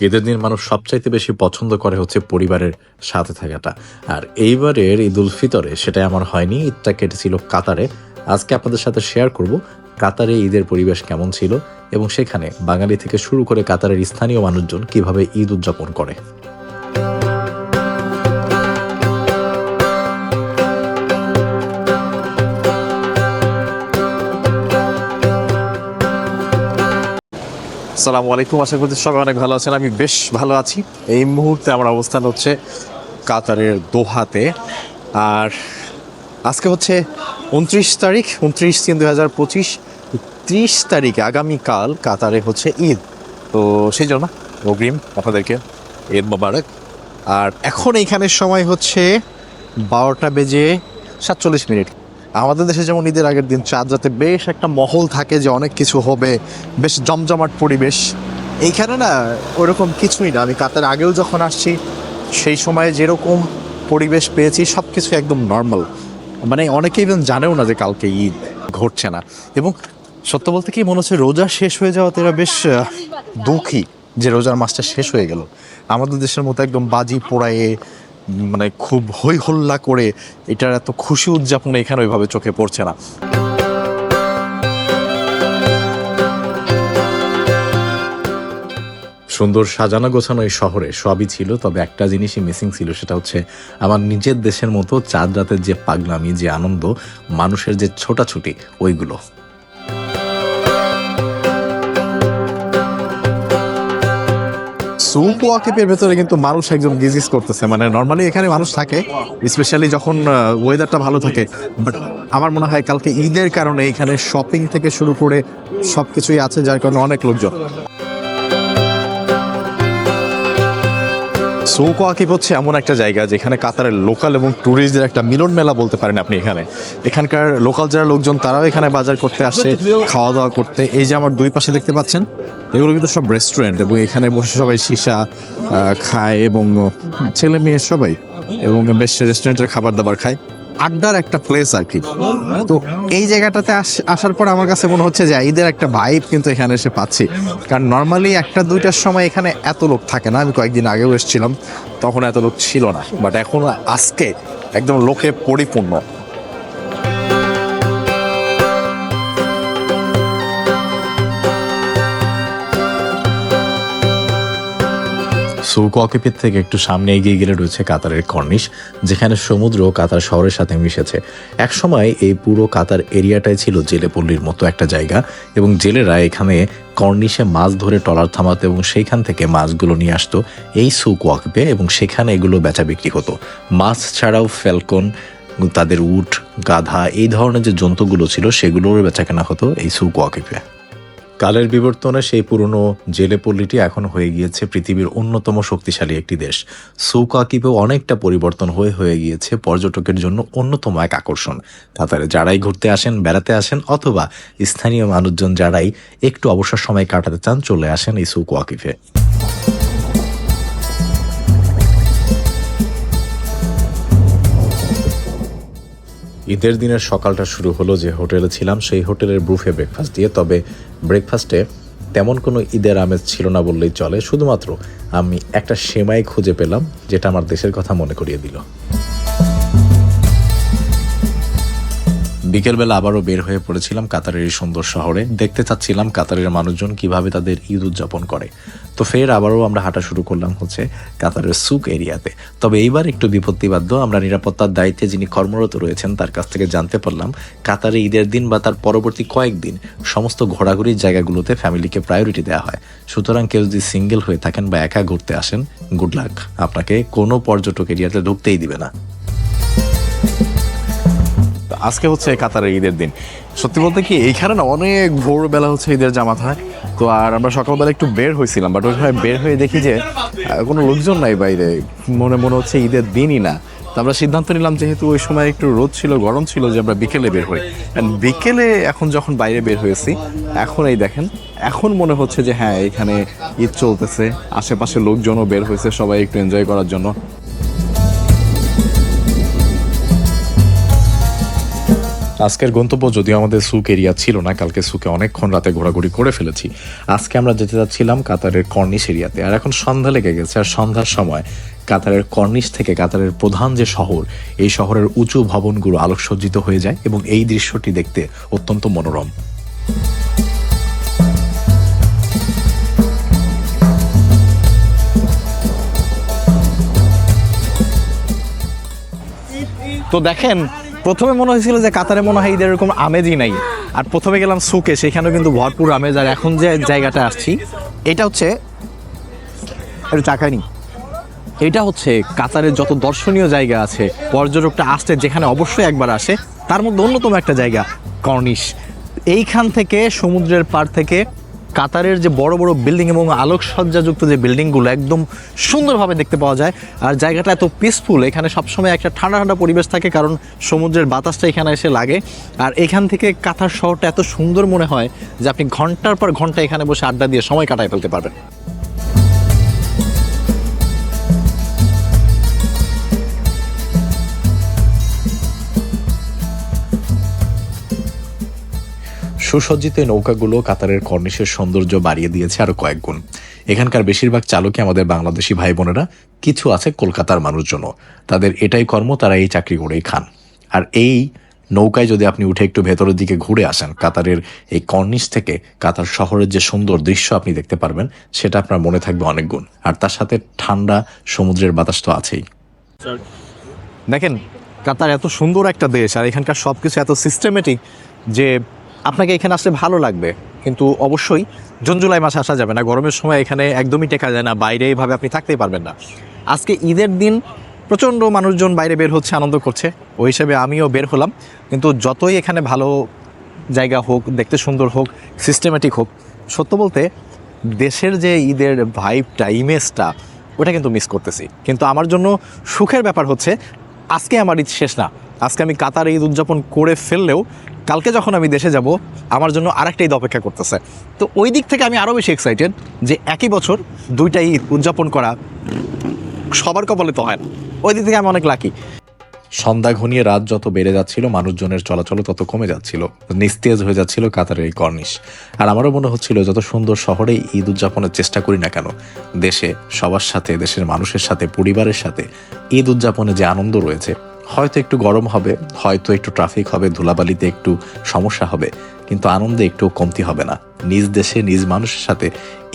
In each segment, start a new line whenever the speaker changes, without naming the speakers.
ঈদের দিন মানুষ সবচাইতে বেশি পছন্দ করে হচ্ছে পরিবারের সাথে থাকাটা। আর এইবারের ঈদ উল ফিতরে সেটাই আমার হয়নি, ঈদটা কেটেছিল কাতারে। আজকে আপনাদের সাথে শেয়ার করব কাতারে ঈদের পরিবেশ কেমন ছিল এবং সেখানে বাঙালি থেকে শুরু করে কাতারের স্থানীয় মানুষজন কীভাবে ঈদ উদযাপন করে। আসসালামু আলাইকুম, আশা করছি সবাই অনেক ভালো আছেন। আমি বেশ ভালো আছি। এই মুহূর্তে আমার অবস্থান হচ্ছে কাতারের দোহাতে। আর আজকে হচ্ছে উনত্রিশ তারিখ, উনত্রিশ তিন দু হাজার পঁচিশ, ত্রিশ তারিখে আগামীকাল কাতারে হচ্ছে ঈদ। তো সেই জন্য অগ্রিম আপনাদেরকে ঈদ মোবারক। আর এখন এইখানের সময় হচ্ছে বারোটা বেজে সাতচল্লিশ মিনিট। আমাদের দেশে যেমন ঈদের আগের দিন চাঁদ রাতে বেশ একটা মহল থাকে যে অনেক কিছু হবে, বেশ জমজমাট পরিবেশ। এইখানে না, ওরকম কিছুই না। আমি কাতার আগেও যখন আসছি, সেই সময়ে যেরকম পরিবেশ পেয়েছি সব কিছু একদম নর্মাল মানে অনেকে ইভেন জানেও না যে কালকে ঈদ ঘটছে না। এবং সত্য বলতে কি, মনে হচ্ছে রোজা শেষ হয়ে যাওয়াতে এরা বেশ দুঃখী যে রোজার মাসটা শেষ হয়ে গেল। আমাদের দেশের মতো একদম বাজি পোড়ায়ে মানে খুব হই হল্লা করে এটার এত খুশি উদযাপন এখানে ওইভাবে চোখে পড়ছে না। সুন্দর সাজানো গোছানো এই শহরে সবই ছিল, তবে একটা জিনিসই মিসিং ছিল, সেটা হচ্ছে আমার নিজের দেশের মতো চাঁদ রাতের যে পাগলামি, যে আনন্দ, মানুষের যে ছোটাছুটি, ওইগুলো। সুপ ওয়াকিপের ভেতরে কিন্তু মানুষ একজন গিজগিজ করতেছে। মানে নর্মালি এখানে মানুষ থাকে স্পেশালি যখন ওয়েদারটা ভালো থাকে। বাট আমার মনে হয় কালকে ঈদের কারণে এখানে শপিং থেকে শুরু করে সব কিছুই আছে, যার কারণে অনেক লোকজন। সৌক আকিব হচ্ছে এমন একটা জায়গা যেখানে কাতারের লোকাল এবং ট্যুরিস্টদের একটা মিলন মেলা বলতে পারেন আপনি এখানে। এখানকার লোকাল যারা লোকজন, তারাও এখানে বাজার করতে আসে খাওয়া দাওয়া করতে। এই যে আমার দুই পাশে দেখতে পাচ্ছেন, এগুলো কিন্তু সব রেস্টুরেন্ট এবং এখানে বসে সবাই সীসা খায় এবং ছেলে মেয়ে সবাই এবং বেশ রেস্টুরেন্টের খাবার দাবার খায়। আড্ডার একটা প্লেস আর কি। তো এই জায়গাটাতে আস- আসার পর আমার কাছে মনে হচ্ছে যে ঈদের একটা ভাইব কিন্তু এখানে এসে পাচ্ছি। কারণ নর্মালি একটা দুইটার সময় এখানে এত লোক থাকে না। আমি কয়েকদিন আগেও এসেছিলাম, তখন এত লোক ছিল না। বাট এখন আজকে একদম লোকে পরিপূর্ণ। সুককিপির থেকে একটু সামনে এগিয়ে গেলে রয়েছে কাতারের কর্নিশ, যেখানে সমুদ্র কাতার শহরের সাথে মিশেছে। একসময় এই পুরো কাতার এরিয়াটাই ছিল জেলেপল্লির মতো একটা জায়গা, এবং জেলেরা এখানে কর্নিশে মাছ ধরে টলার থামাতো এবং সেইখান থেকে মাছগুলো নিয়ে আসতো এই সুক এবং সেখানে এগুলো বেচা বিক্রি হতো। মাছ ছাড়াও ফ্যালকন, তাদের উট, গাধা, এই ধরনের যে জন্তুগুলো ছিল সেগুলোর বেচাকেনা হতো এই সুক ওয়াকিপে কালের বিবর্তনে সেই পুরনো জেলে পল্লীটি এখন হয়ে গিয়েছে পৃথিবীর অন্যতম শক্তিশালী একটি দেশ। সৌকাকিপেও অনেকটা পরিবর্তন হয়ে হয়ে গিয়েছে পর্যটকের জন্য অন্যতম এক আকর্ষণ। কাতারে যারাই ঘুরতে আসেন, বেড়াতে আসেন অথবা স্থানীয় মানুষজন যারাই একটু অবসর সময় কাটাতে চান চলে আসেন এই সৌকাকিফে ঈদের দিনের সকালটা শুরু হলো যে হোটেলে ছিলাম, সেই হোটেলের বুফে ব্রেকফাস্ট দিয়ে। তবে ব্রেকফাস্টে তেমন কোনো ঈদের আমেজ ছিল না বললেই চলে। শুধুমাত্র আমি একটা সেমাই খুঁজে পেলাম, যেটা আমার দেশের কথা মনে করিয়ে দিল। বিকেলবেলা আবারও বের হয়ে পড়েছিলাম কাতারের এই সুন্দর শহরে। দেখতে চাচ্ছিলাম কাতারের মানুষজন কীভাবে তাদের ঈদ উদযাপন করে। তো ফের আবারও আমরা হাঁটা শুরু করলাম হচ্ছে কাতারের সুক এরিয়াতে। তবে এইবার একটু বিপত্তিবাদ্য, আমরা নিরাপত্তার দায়িত্বে যিনি কর্মরত রয়েছেন তার কাছ থেকে জানতে পারলাম, কাতারে ঈদের দিন বা তার পরবর্তী কয়েকদিন সমস্ত ঘোরাঘুরির জায়গাগুলোতে ফ্যামিলিকে প্রায়োরিটি দেওয়া হয়। সুতরাং কেউ যদি সিঙ্গেল হয়ে থাকেন বা একা ঘুরতে আসেন গুড লাক আপনাকে কোনো পর্যটক এরিয়াতে ঢুকতেই দিবে না। আজকে হচ্ছে কাতারের ঈদের দিন। সত্যি বলতে কি, এইখানে না অনেক ভোরবেলা হচ্ছে ঈদের জামাত হয়। তো আর আমরা সকালবেলা একটু বের হয়েছিলাম বাট ওইখানে বের হয়ে দেখি যে কোনো লোকজন নাই বাইরে। মনে মনে হচ্ছে ঈদের দিনই না। তো আমরা সিদ্ধান্ত নিলাম যেহেতু ওই সময় একটু রোদ ছিল, গরম ছিল, যে আমরা বিকেলে বের হই। And বিকেলে এখন যখন বাইরে বের হয়েছি, এখন এই দেখেন, এখন মনে হচ্ছে যে হ্যাঁ এখানে ঈদ চলতেছে। আশেপাশে লোকজনও বের হয়েছে, সবাই একটু এনজয় করার জন্য। আজকের গন্তব্য যদিও আমাদের সুক এরিয়া ছিল না, কালকে সুকে অনেকক্ষণ রাতে ঘোরাঘুরি করে ফেলেছি। আজকে আমরা যেতে যাচ্ছিলাম কাতারের কর্নিশ এরিয়াতে। আর এখন সন্ধ্যা লেগে গেছে, আর সন্ধ্যার সময় কাতারের কর্নিশ থেকে কাতারের প্রধান যে শহর, এই শহরের উঁচু ভবনগুলো আলোকসজ্জিত হয়ে যায় এবং এই দৃশ্যটি দেখতে অত্যন্ত মনোরম। তো দেখেন প্রথমে মনে হয়েছিল যে কাতারে মনে হয় ঈদের এরকম আমেজই নাই। আর প্রথমে গেলাম সুকে, সেখানেও কিন্তু ভরপুর আমেজ। আর এখন যে জায়গাটা আসছি, এটা হচ্ছে একটু চাকানি এটা হচ্ছে কাতারের যত দর্শনীয় জায়গা আছে, পর্যটকটা আসতে যেখানে অবশ্যই একবার আসে। তার মধ্যে অন্যতম একটা জায়গা, কর্নিশ। এইখান থেকে সমুদ্রের পার থেকে কাতারের যে বড় বড় বিল্ডিং এবং আলোকসজ্জাযুক্ত যে বিল্ডিংগুলো একদম সুন্দরভাবে দেখতে পাওয়া যায়। আর জায়গাটা এত পিসফুল এখানে সবসময় একটা ঠান্ডা ঠান্ডা পরিবেশ থাকে কারণ সমুদ্রের বাতাসটা এখানে এসে লাগে। আর এখান থেকে কাতার শহরটা এত সুন্দর মনে হয় যে আপনি ঘণ্টার পর ঘণ্টা এখানে বসে আড্ডা দিয়ে সময় কাটায় ফেলতে পারবেন। সুসজ্জিত নৌকাগুলো কাতারের কর্নিশের সৌন্দর্য বাড়িয়ে দিয়েছে আরও কয়েক গুণ। এখানকার বেশিরভাগ চালকই আমাদের বাংলাদেশি ভাই বোনেরা, কিছু আছে কলকাতার মানুষজন। তাদের এটাই কর্ম, তারা এই চাকরি করেই খান। আর এই নৌকায় যদি আপনি উঠে একটু ভেতরের দিকে ঘুরে আসেন, কাতারের এই কর্নিশ থেকে কাতার শহরের যে সুন্দর দৃশ্য আপনি দেখতে পারবেন, সেটা আপনার মনে থাকবে অনেক গুণ। আর তার সাথে ঠান্ডা সমুদ্রের বাতাস তো আছেই। দেখেন, কাতার এত সুন্দর একটা দেশ, আর এখানকার সব কিছু এত সিস্টেমেটিক যে আপনাকে এখানে আসলে ভালো লাগবে, কিন্তু অবশ্যই জুন, জুলাই মাসে আসা যাবে না। গরমের সময় এখানে একদমই টেকা যায় না, বাইরে এইভাবে আপনি থাকতেই পারবেন না। আজকে ঈদের দিন প্রচণ্ড মানুষজন বাইরে বের হচ্ছে, আনন্দ করছে। ওই হিসেবে আমিও বের হলাম। কিন্তু যতই এখানে ভালো জায়গা হোক, দেখতে সুন্দর হোক সিস্টেমেটিক হোক, সত্য বলতে দেশের যে ঈদের ভাইবটা ইমেজটা ওটা কিন্তু মিস করতেছি। কিন্তু আমার জন্য সুখের ব্যাপার হচ্ছে, আজকে আমার ঈদ শেষ না। আজকে আমি কাতার ঈদ উদযাপন করে ফেললেও কালকে যখন আমি দেশে যাব, আমার জন্য আরেকটা ঈদ অপেক্ষা করতেছে। তো ওই দিক থেকে আমি আরও বেশি এক্সাইটেড যে একই বছর দুইটা ঈদ উদযাপন করা সবার কপালে তো হয় না। ওই দিক থেকে আমি অনেক লাকি সন্ধ্যা ঘনিয়ে রাত যত বেড়ে যাচ্ছিল, মানুষজনের চলাচল তত কমে যাচ্ছিল। নিস্তেজ হয়ে যাচ্ছিল কাতারের এই কর্নিশ। আর আমারও মনে হচ্ছিল, যত সুন্দর শহরে ঈদ উদযাপনের চেষ্টা করি না কেন, দেশে সবার সাথে, দেশের মানুষের সাথে, পরিবারের সাথে ঈদ উদযাপনে যে আনন্দ রয়েছে হয়তো একটু গরম হবে, হয়তো একটু ট্রাফিক হবে, ধুলাবালিতে একটু সমস্যা হবে, কিন্তু আনন্দে একটু কমতি হবে না। নিজ দেশে, নিজ মানুষের সাথে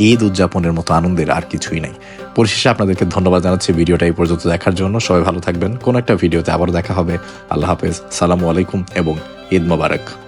ঈদ উদযাপনের মতো আনন্দের আর কিছুই নাই। পরিশেষে আপনাদেরকে ধন্যবাদ জানাচ্ছি ভিডিওটা এই পর্যন্ত দেখার জন্য। সবাই ভালো থাকবেন। কোনো একটা ভিডিওতে আবার দেখা হবে। আল্লাহ হাফেজ। সালামু আলাইকুম এবং ঈদ মোবারক।